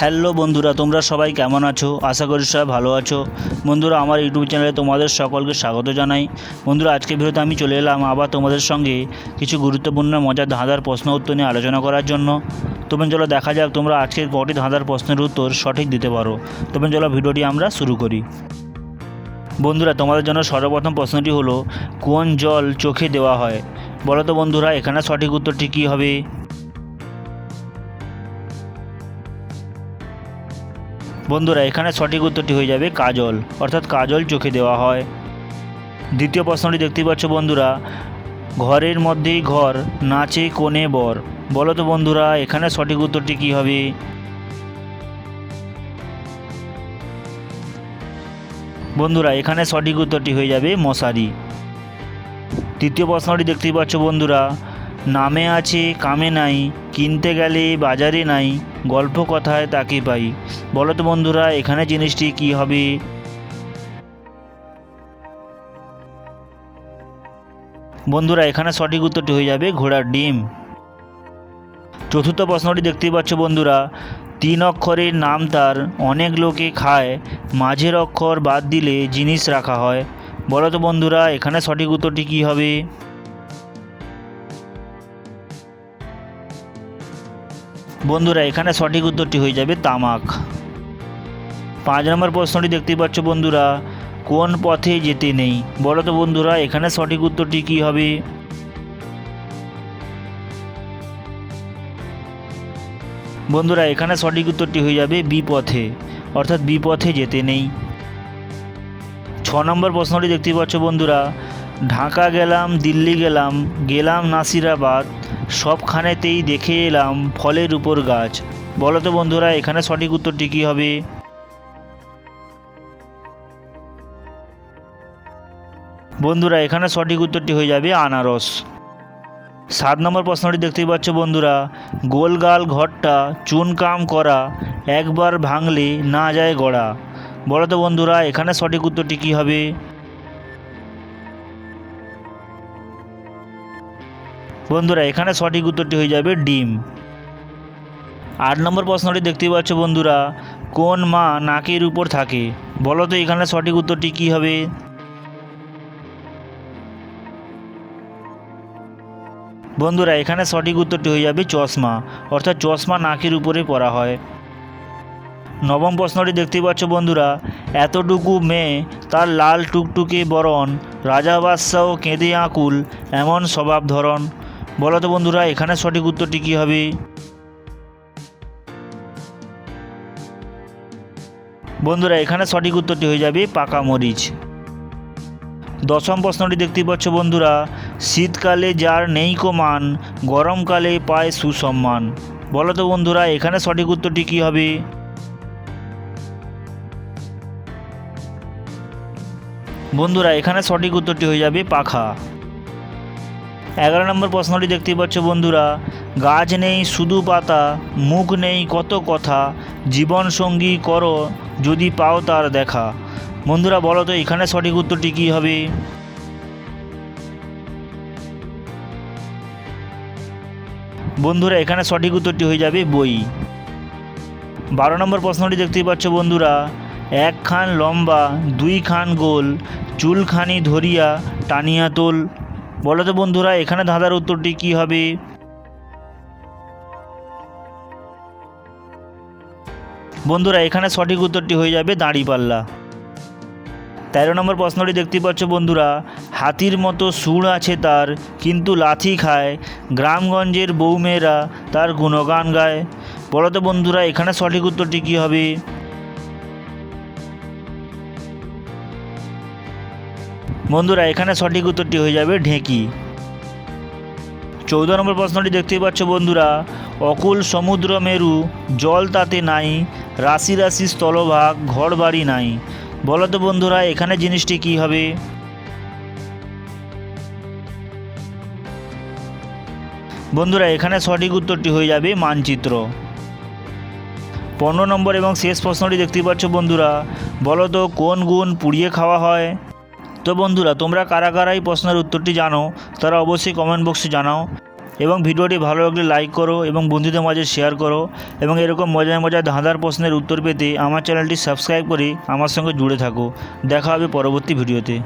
Hello বন্ধুরা, তোমরা সবাই কেমন আছো? আশা করি সবাই ভালো আছো। বন্ধুরা, আমার ইউটিউব চ্যানেলে তোমাদের সকলকে স্বাগত জানাই। বন্ধুরা, আজকে ভিডিওতে আমি চলে এলাম আবার তোমাদের সঙ্গে কিছু গুরুত্বপূর্ণ, মজার ধাঁধার প্রশ্ন উত্তর নিয়ে আলোচনা করার জন্য। তবে চলো দেখা যাক তোমরা আজকের কটি ধাঁধার প্রশ্নের উত্তর সঠিক দিতে পারো। তবে চলো ভিডিওটি আমরা শুরু করি। বন্ধুরা, তোমাদের জন্য সর্বপ্রথম প্রশ্নটি হলো, কোন জল চোখে দেওয়া হয়? বলো তো বন্ধুরা, এখানে সঠিক উত্তরটি কী হবে? বন্ধুরা, এখানে সঠিক উত্তরটি হয়ে যাবে কাজল, অর্থাৎ কাজল চোখে দেওয়া হয়। দ্বিতীয় প্রশ্নটি দেখতে পাচ্ছ বন্ধুরা, ঘরের মধ্যেই ঘর, নাচে কোণে বর। বলো তো বন্ধুরা, এখানে সঠিক উত্তরটি কী হবে? বন্ধুরা, এখানে সঠিক উত্তরটি হয়ে যাবে মশারি। তৃতীয় প্রশ্নটি দেখতেই পাচ্ছ বন্ধুরা, নামে আছে, কামে নাই। কিনতে গেলে বাজারে নাই, গল্প কথায় তাকে পাই। বলো তো বন্ধুরা, এখানে জিনিসটি কি হবে? বন্ধুরা, এখানে সঠিক উত্তরটি হয়ে যাবে ঘোড়ার ডিম। চতুর্থ প্রশ্নটি দেখতেই পাচ্ছ বন্ধুরা, তিন অক্ষরের নাম তার, অনেক লোকে খায়, মাঝের অক্ষর বাদ দিলে জিনিস রাখা হয়। বলো তো বন্ধুরা, এখানে সঠিক উত্তরটি কী হবে? বন্ধুরা, এখানে সঠিক উত্তরটি হয়ে যাবে তামাক। পাঁচ নম্বর প্রশ্নটি দেখতে পাচ্ছ বন্ধুরা, কোন পথে যেতে নেই? বলো তো বন্ধুরা, এখানে সঠিক উত্তরটি কী হবে? বন্ধুরা, এখানে সঠিক উত্তরটি হয়ে যাবে বিপথে, অর্থাৎ বিপথে যেতে নেই। ছ নম্বর প্রশ্নটি দেখতে পাচ্ছ বন্ধুরা ঢাকা গেলাম, দিল্লি গেলাম গেলাম নাসিরাবাদ, সবখানেতেই দেখে এলাম ফলের উপর গাছ। বলো তো বন্ধুরা, এখানে সঠিক উত্তরটি কী হবে? বন্ধুরা, এখানে সঠিক উত্তরটি হয়ে যাবে আনারস। সাত নম্বর প্রশ্নটি দেখতেই পাচ্ছ বন্ধুরা, গোলগাল ঘরটা চুনকাম করা, একবার ভাঙলে না যায় গড়া। বলো তো বন্ধুরা, এখানে সঠিক উত্তরটি কী হবে? বন্ধুরা, এখানে সঠিক উত্তরটি হয়ে যাবে ডিম। আট নম্বর প্রশ্নটি দেখতে পাচ্ছ বন্ধুরা, কোন মা নাকের উপর থাকে? বলো তো, এখানে সঠিক উত্তরটি কী হবে? বন্ধুরা, এখানে সঠিক উত্তরটি হয়ে যাবে চশমা, অর্থাৎ চশমা নাকের উপরে পরা হয়। নবম প্রশ্নটি দেখতে পাচ্ছ বন্ধুরা, এতটুকু মেয়ে তার লাল টুকটুকে বরণ, রাজা বাদশাহ কেঁদে আকুল, এমন স্বভাব ধরন বলো তো বন্ধুরা, এখানে সঠিক উত্তরটি কী হবে? বন্ধুরা, এখানে সঠিক উত্তরটি হয়ে যাবে পাকা মরিচ। দশম প্রশ্নটি দেখতে পাচ্ছ বন্ধুরা, শীতকালে যার নেই কো মান গরমকালে পায় সুসম্মান। বলো তো বন্ধুরা, এখানে সঠিক উত্তরটি কী হবে? বন্ধুরা, এখানে সঠিক উত্তরটি হয়ে যাবে পাখা। এগারো নম্বর প্রশ্নটি দেখতে পাচ্ছ বন্ধুরা। গাছ নেই, শুধু পাতা, মুখ নেই, কত কথা। জীবন সঙ্গী করো, যদি পাও তার দেখা। বন্ধুরা, বলো তো, এখানে সঠিক উত্তরটি কী হবে? বন্ধুরা, এখানে সঠিক উত্তরটি হয়ে যাবে বই। বারো নম্বর প্রশ্নটি দেখতেই পাচ্ছ বন্ধুরা। এক খান লম্বা দুই খান গোল, চুলখানি ধরিয়া টানিয়া তোল। বলো তো বন্ধুরা, এখানে ধাঁধার উত্তরটি কী হবে? বন্ধুরা, এখানে সঠিক উত্তরটি হয়ে যাবে দাঁড়িপাল্লা। তেরো নম্বর প্রশ্নটি দেখতে পাচ্ছ বন্ধুরা, হাতির মতো সুর আছে তার, কিন্তু লাথি খায়। গ্রামগঞ্জের বউমেয়েরা তার গুণগান গায়। বলো তো বন্ধুরা, এখানে সঠিক উত্তরটি কী হবে? বন্ধুরা, এখানে সঠিক উত্তরটি হয়ে যাবে ঢেঁকি। চৌদ্দ নম্বর প্রশ্নটি দেখতেই পাচ্ছ বন্ধুরা, অকুল সমুদ্র মেরু, জল তাতে নাই, রাশি রাশি স্থলভাগ, ঘর বাড়ি নাই। বলো তো বন্ধুরা, এখানে জিনিসটি কি হবে? বন্ধুরা, এখানে সঠিক উত্তরটি হয়ে যাবে মানচিত্র। পনেরো নম্বর এবং শেষ প্রশ্নটি দেখতে পাচ্ছ বন্ধুরা, বলো তো কোন গুণ পুড়িয়ে খাওয়া হয়? তো বন্ধুরা, তোমরা কারা কারা এই প্রশ্নের উত্তরটি জানো, তারা অবশ্যই কমেন্ট বক্সে জানাও। এবং ভিডিওটি ভালো লাগলে লাইক করো এবং বন্ধুদের মাঝে শেয়ার করো। এবং এরকম মজার মজার ধাঁধার প্রশ্নের উত্তর পেতে আমার চ্যানেলটি সাবস্ক্রাইব করে আমার সঙ্গে জুড়ে থাকো। দেখা হবে পরবর্তী ভিডিওতে।